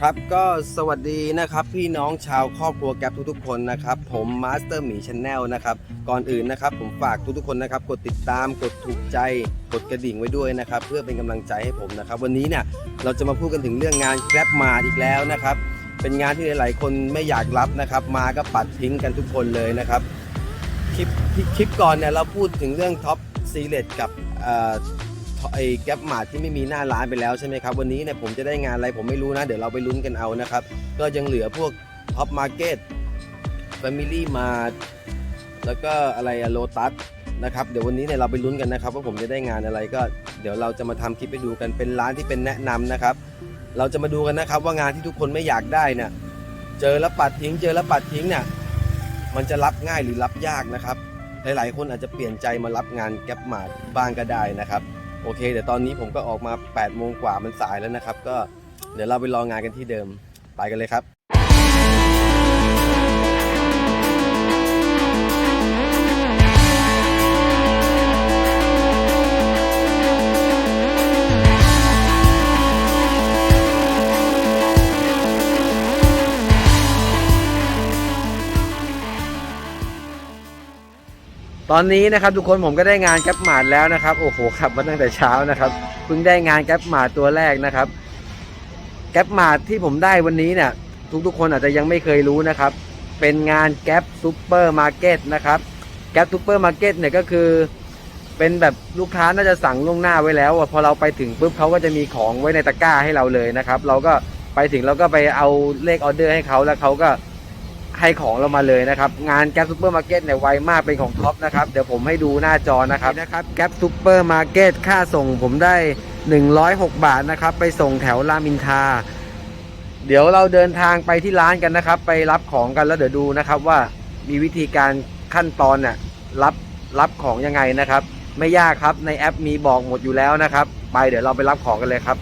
ครับก็สวัสดีนะครับพี่น้องชาวครอบครัวแก๊ปทุกๆคนนะครับผมมาสเตอร์หมีชาแนลนะครับก่อนอื่นนะครับผมฝากทุกๆคนนะครับกดติดตามกดถูกใจกดกระดิ่งไว้ด้วยนะครับเพื่อเป็นกำลังใจให้ผมนะครับวันนี้เนี่ยเราจะมาพูดกันถึงเรื่องงานแกร็บมาอีกแล้วนะครับเป็นงานที่หลายๆ คนไม่อยากรับนะครับมาก็ปัดทิ้งกันทุกคนเลยนะครับคลิปคลิปก่อนเนี่ยเราพูดถึงเรื่องท็อปซีเลตกับ ไอ้แก๊ปมาที่ไม่มีหน้าร้านไปแล้วใช่ไหมครับ วันนี้เนี่ยผมจะได้งานอะไรผมไม่รู้นะ เดี๋ยวเราไปลุ้นกันเอานะครับ ก็ยังเหลือพวกท็อปมาร์เก็ตแฟมิลี่มาแล้วก็อะไรอะโลตัสนะครับเดี๋ยววันนี้เนี่ยเราไปลุ้นกันนะครับว่าผมจะได้งานอะไรก็เดี๋ยวเราจะมาทำคลิปไปดูกันเป็นร้านที่เป็นแนะนำนะครับ เราจะมาดูกันนะครับว่างานที่ทุกคนไม่อยากได้เนี่ยเจอแล้วปัดทิ้ง เจอแล้วปัดทิ้งเนี่ยมันจะรับง่ายหรือรับยากนะครับ หลายๆ คนอาจจะเปลี่ยนใจมารับงานแก๊ปมาบ้างก็ได้นะครับ โอเคเดี๋ยวตอนนี้ผมก็ออกมา8โมงกว่ามันสายแล้วนะครับ ก็เดี๋ยวเราไปรองานกันที่เดิมไปกันเลยครับ ตอนนี้นะครับทุกคนผมก็ได้งานแก๊ปมาดแล้วนะครับ โอ้โหขับมาตั้งแต่เช้านะครับเพิ่งได้งานแก๊ปมาดตัวแรกนะครับ แก๊ปมาดที่ผมได้วันนี้เนี่ย ทุกๆ คนอาจจะยังไม่เคยรู้นะครับ เป็นงานแก๊ปซูเปอร์มาร์เก็ตนะครับแก๊ปซูเปอร์มาร์เก็ตเนี่ยก็คือ เป็นแบบลูกค้าน่าจะสั่งล่วงหน้าไว้แล้วพอเราไปถึงปุ๊บเขาก็จะมีของไว้ในตะกร้าให้เราเลยนะครับ เราก็ไปถึงเราก็ไปเอาเลขออเดอร์ให้เขาแล้วเขาก็ ให้ของเรามาเลยนะครับ งานแก๊ปซูเปอร์มาร์เก็ตเนี่ยไวมากเป็นของท็อปนะครับ เดี๋ยวผมให้ดูหน้าจอนะครับนะครับแก๊ปซูเปอร์มาร์เก็ตค่าส่งผมได้ 106 บาทนะครับ ไปส่งแถวรามอินทราเดี๋ยวเราเดินทางไปที่ร้านกันนะครับ ไปรับของกันแล้วเดี๋ยวดูนะครับว่ามีวิธีการขั้นตอนเนี่ยรับรับของยังไงนะครับ ไม่ยากครับในแอปมีบอกหมดอยู่แล้วนะครับ ไปเดี๋ยวเราไปรับของกันเลยครับ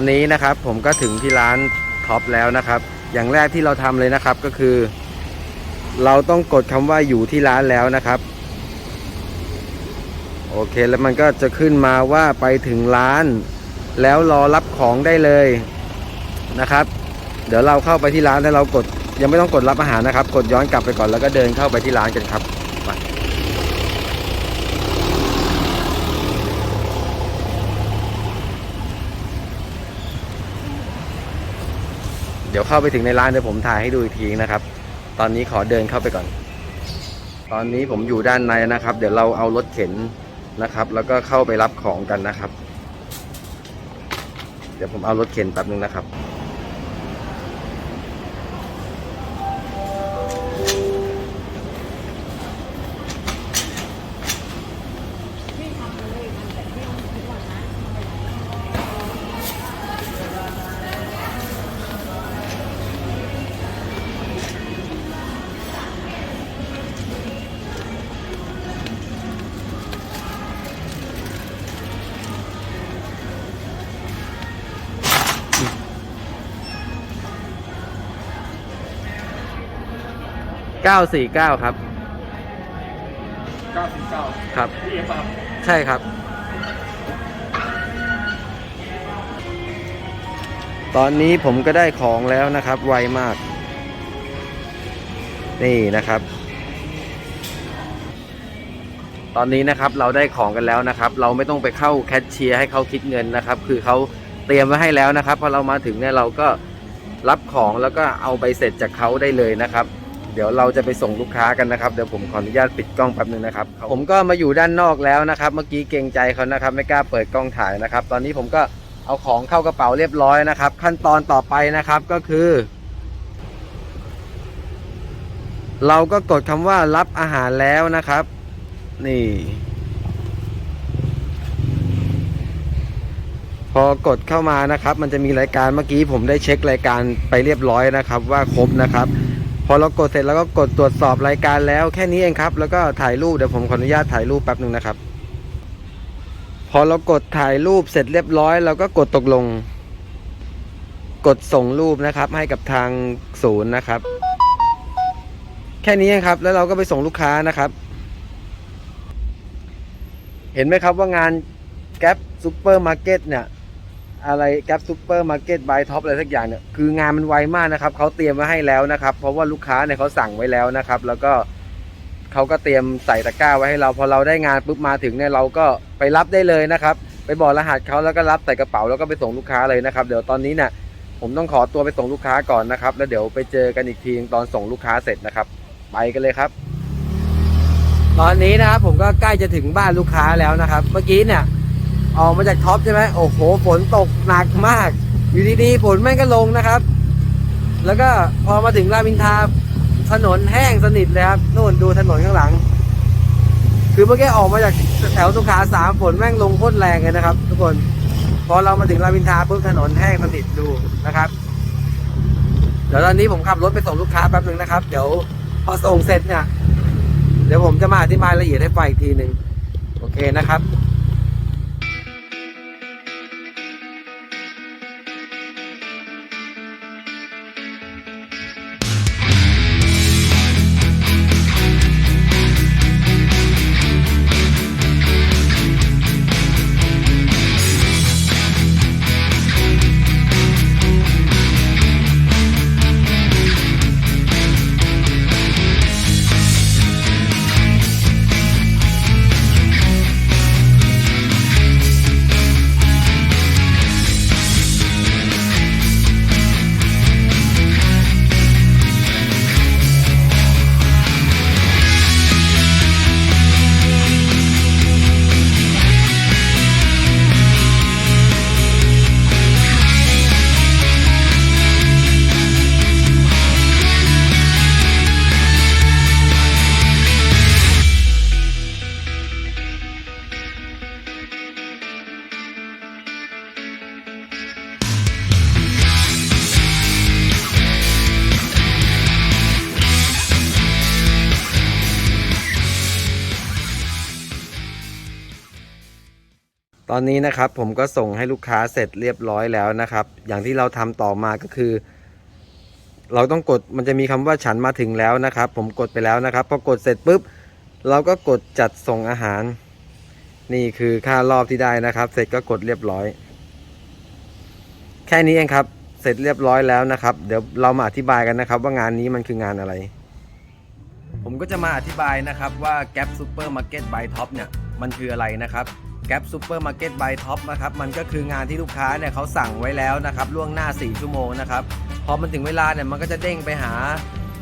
อนนี้นะครับผมก็ถึงที่ร้านท็อปแล้วนะครับ อย่างแรกที่เราทำเลยนะครับก็คือ เราต้องกดคำว่าอยู่ที่ร้านแล้วนะครับ โอเคแล้วมันก็จะขึ้นมาว่าไปถึงร้าน แล้วรอรับของได้เลยนะครับ เดี๋ยวเราเข้าไปที่ร้านแล้วเรากดยังไม่ต้องกดรับอาหารนะครับ กดย้อนกลับไปก่อนแล้วก็เดินเข้าไปที่ร้านกันครับ เดี๋ยวเข้าไปถึงในร้านเดี๋ยวผมถ่ายให้ดูอีกทีนะครับ ตอนนี้ขอเดินเข้าไปก่อน ตอนนี้ผมอยู่ด้านในนะครับ เดี๋ยวเราเอารถเข็นนะครับ แล้วก็เข้าไปรับของกันนะครับ เดี๋ยวผมเอารถเข็นแป๊บนึงนะครับ 949 ครับ 949ครับ พี่เอฟครับใช่ครับ ตอนนี้ผมก็ได้ของแล้วนะครับ ไวมาก นี่นะครับ ตอนนี้นะครับเราได้ของกันแล้วนะครับ เราไม่ต้องไปเข้าแคชเชียร์ให้เขาคิดเงินนะครับ คือเขาเตรียมไว้ให้แล้วนะครับพอเรามาถึงเนี่ยเราก็รับของแล้วก็เอาใบเสร็จจากเขาได้เลยนะครับ เดี๋ยวเราจะไปส่งลูกค้ากันนะครับ เดี๋ยวผมขออนุญาตปิดกล้องแป๊บนึงนะครับ ผมก็มาอยู่ด้านนอกแล้วนะครับ เมื่อกี้เกรงใจเขานะครับ ไม่กล้าเปิดกล้องถ่ายนะครับ ตอนนี้ผมก็เอาของเข้ากระเป๋าเรียบร้อยนะครับ ขั้นตอนต่อไปนะครับก็คือ เราก็กดคำว่ารับอาหารแล้วนะครับ นี่ พอกดเข้ามานะครับ มันจะมีรายการเมื่อกี้ผมได้เช็ครายการไปเรียบร้อยนะครับ ว่าครบนะครับ อเรากดเสร็จแล้วก็กดตรวจสอบรายการแล้วแค่นี้เองครับ แล้วก็ถ่ายรูปเดี๋ยวผมขออนุญาตถ่ายรูปแป๊บหนึ่งนะครับ พอเรากดถ่ายรูปเสร็จเรียบร้อยเราก็กดตกลง กดส่งรูปนะครับ ให้กับทางศูนย์นะครับ แค่นี้เองครับ แล้วเราก็ไปส่งลูกค้านะครับ เห็นไหมครับว่างานแก๊ปซูเปอร์มาร์เก็ตเนี่ย อะไรแก๊ปซูเปอร์มาร์เก็ตบายท็อปอะไรสักอย่างเนี่ยคืองานมันไวมากนะครับเขาเตรียมไว้ให้แล้วนะครับ เพราะว่าลูกค้าเนี่ยเขาสั่งไว้แล้วนะครับ แล้วก็เขาก็เตรียมใส่ตะกร้าไว้ให้เราพอเราได้งานปุ๊บมาถึงเนี่ยเราก็ไปรับได้เลยนะครับ ไปบอกรหัสเขาแล้วก็รับใส่กระเป๋าแล้วก็ไปส่งลูกค้าเลยนะครับ เดี๋ยวตอนนี้เนี่ยผมต้องขอตัวไปส่งลูกค้าก่อนนะครับ แล้วเดี๋ยวไปเจอกันอีกทีตอนส่งลูกค้าเสร็จนะครับ ไปกันเลยครับ ตอนนี้นะครับผมก็ใกล้จะถึงบ้านลูกค้าแล้วนะครับ เมื่อกี้เนี่ย ออกมาจากท็อปใช่ไหมโอ้โหฝนตกหนักมาก อยู่ดีๆฝนแม่งก็ลงนะครับ แล้วก็พอมาถึงรามอินทาถนนแห้งสนิทเลยครับนู่นดูถนนข้างหลัง คือเมื่อกี้ออกมาจากแถวสุขาสามฝนแม่งลงโคตรแรงเลยนะครับ ทุกคน พอเรามาถึงรามอินทาปุ๊บถนนแห้งสนิทดูนะครับ เดี๋ยวตอนนี้ผมขับรถไปส่งลูกค้าแป๊บหนึ่งนะครับ เดี๋ยวพอส่งเสร็จเนี่ย เดี๋ยวผมจะมาอธิบายละเอียดให้ฟังอีกทีหนึ่งโอเคนะครับ ตอนนี้นะครับผมก็ส่งให้ลูกค้าเสร็จเรียบร้อยแล้วนะครับ อย่างที่เราทำต่อมาก็คือ เราต้องกดมันจะมีคำว่าฉันมาถึงแล้วนะครับ ผมกดไปแล้วนะครับพอกดเสร็จปุ๊บ เราก็กดจัดส่งอาหาร นี่คือค่ารอบที่ได้นะครับ เสร็จก็กดเรียบร้อย แค่นี้เองครับ เสร็จเรียบร้อยแล้วนะครับ เดี๋ยวเรามาอธิบายกันนะครับ ว่างานนี้มันคืองานอะไร ผมก็จะมาอธิบายนะครับว่า Gap Super Market by Top เนี่ยมันคืออะไรนะครับ Gap Super Market by Top นะครับมันก็คืองานที่ลูกค้าเนี่ยเขาสั่งไว้แล้วนะครับล่วงหน้า 4 ชั่วโมงนะครับพอมันถึงเวลาเนี่ยมันก็จะเด้งไปหา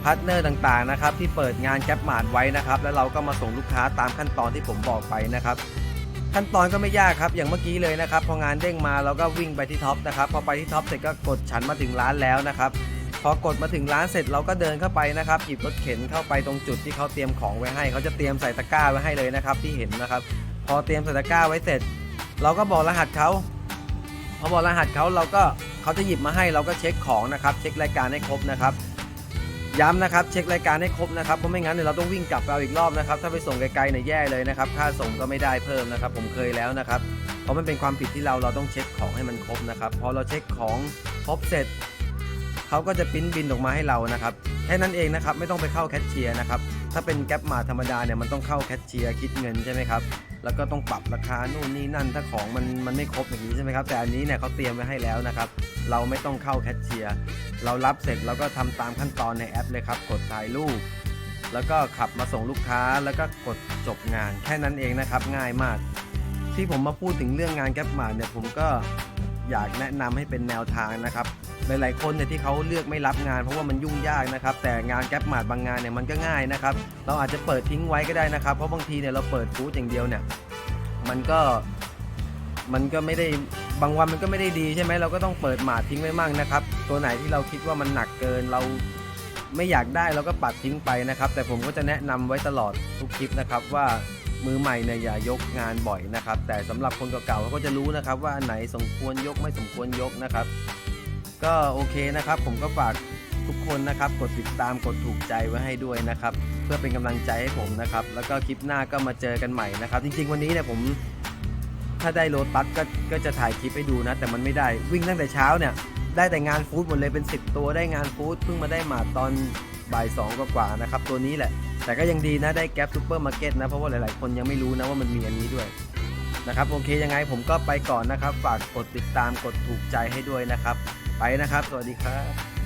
พาร์ทเนอร์ต่างๆนะครับที่เปิดงานแก p มาร์ทไว้นะครับแล้วเราก็มาส่งลูกค้าตามขั้นตอนที่ผมบอกไปนะครับขั้นตอนก็ไม่ยากครับอย่างเมื่อกี้เลยนะครับพองานเด้งมาเราก็วิ่งไปที่ท็อปนะครับพอไปที่ท็อปเสร็จก็กดฉันมาถึงร้านแล้วนะครับพอกดมาถึงร้านเสร็จเราก็เดินเข้าไปนะครับหยิบรถเข็นเข้าไปตรงจุดที่เขาเตรียมของไว้ให้ เขาจะเตรียมใส่ตะกร้าไว้ให้เลยนะครับที่เห็นนะครับ พอเตรียมใส่ตะกร้าไว้เสร็จ เราก็บอกรหัสเขาพอบอกรหัสเขาเราก็เขาจะหยิบมาให้เราก็เช็คของนะครับ เช็ครายการให้ครบนะครับ ย้ำนะครับ เช็ครายการให้ครบนะครับเพราะไม่งั้นเนี่ยวเราต้องวิ่งกลับไปเอาอีกรอบนะครับ ถ้าไปส่งไกลๆเนี่ยแย่เลยนะครับ ค่าส่งก็ไม่ได้เพิ่มนะครับ ผมเคยแล้วนะครับเพราะมันเป็นความผิดที่เราเราต้องเช็คของให้มันครบนะครับพอเราเช็คของครบเสร็จเขาก็จะปิ้นบินออกมาให้เรานะครับแค่นั้นเองนะครับไม่ต้องไปเข้าแคชเชียร์นะครับถ้าเป็นแก๊ปมาธรรมดาเนี่ยมันต้องเข้าแคชเชียร์คิดเงินใช่ไหมครับ แล้วก็ต้องปรับราคานู่นนี่นั่นถ้าของมันมันไม่ครบอย่างนี้ใช่ไหมครับแต่อันนี้เนี่ยเขาเตรียมไว้ให้แล้วนะครับเราไม่ต้องเข้าแคชเชียร์เรารับเสร็จเราก็ทำตามขั้นตอนในแอปเลยครับกดถ่ายรูปแล้วก็ขับมาส่งลูกค้าแล้วก็กดจบงานแค่นั้นเองนะครับง่ายมาก ที่ผมมาพูดถึงเรื่องงานแก๊ปมาเนี่ยผมก็อยากแนะนำให้เป็นแนวทางนะครับ หลายๆคนเนี่ยที่เขาเลือกไม่รับงานเพราะว่ามันยุ่งยากนะครับ แต่งานแก๊ปมาดบางงานเนี่ยมันก็ง่ายนะครับ เราอาจจะเปิดทิ้งไว้ก็ได้นะครับ เพราะบางทีเนี่ยเราเปิดฟูดอย่างเดียวเนี่ย มันก็มันก็ไม่ได้บางวันมันก็ไม่ได้ดีใช่ไหมเราก็ต้องเปิดหมาดทิ้งไว้มั่งนะครับ ตัวไหนที่เราคิดว่ามันหนักเกินเราไม่อยากได้เราก็ปัดทิ้งไปนะครับ แต่ผมก็จะแนะนำไว้ตลอดทุกคลิปนะครับว่ามือใหม่เนี่ยอย่ายกงานบ่อยนะครับ แต่สำหรับคนเก่าๆเขาก็จะรู้นะครับ ว่าอันไหนสมควรยกไม่สมควรยกนะครับ ก็โอเคนะครับ ผมก็ฝากทุกคนนะครับกดติดตามกดถูกใจไว้ให้ด้วยนะครับ เพื่อเป็นกำลังใจให้ผมนะครับ แล้วก็คลิปหน้าก็มาเจอกันใหม่นะครับ จริง ๆ วันนี้เนี่ยผมถ้าได้โลตัสก็ก็จะถ่ายคลิปให้ดูนะ แต่มันไม่ได้วิ่งตั้งแต่เช้าเนี่ย ได้แต่งานฟู้ดหมดเลยเป็น 10 ตัวได้งานฟู้ดเพิ่งมาได้มาตอนบ่ายสองกว่าๆนะครับ ตัวนี้แหละ แต่ก็ยังดีนะได้แก๊ปซูเปอร์มาร์เก็ตนะ เพราะว่าหลายๆ คนยังไม่รู้นะว่ามันมีอันนี้ด้วยนะครับโอเคยังไงผมก็ไปก่อนนะครับ ฝากกดติดตามกดถูกใจให้ด้วยนะครับ ไปนะครับ สวัสดีครับ